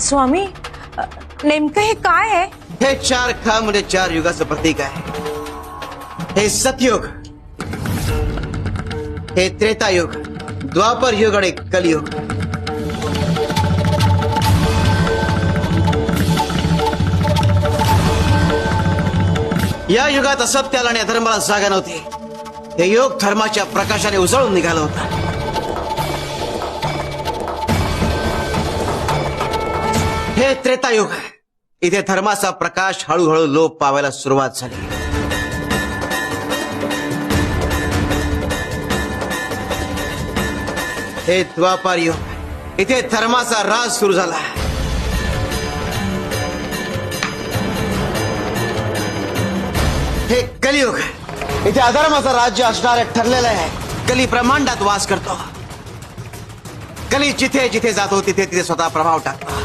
स्वामी नेमकं हे काय आहे? हे चार खा म्हणजे चार युगाचं प्रतीक आहे. हे सतयुग हे त्रेतायुग द्वापर युग आणि कलियुग. या युगात असत्याला आणि अधर्माला जागा नव्हती. हे योग धर्माच्या प्रकाशाने उजळून निघालं होतं. हे त्रेतायुग. इथे धर्माचा प्रकाश हळूहळू लोप पावायला सुरुवात झाली. हे द्वापार युग. इथे धर्माचा राज सुरू झाला. हे कलियुग. इथे अधर्माचं राज्य असणारे ठरलेलं आहे. कली ब्रह्मांडात वास करतो. कली जिथे जिथे जातो तिथे तिथे स्वतः प्रभाव टाकतो.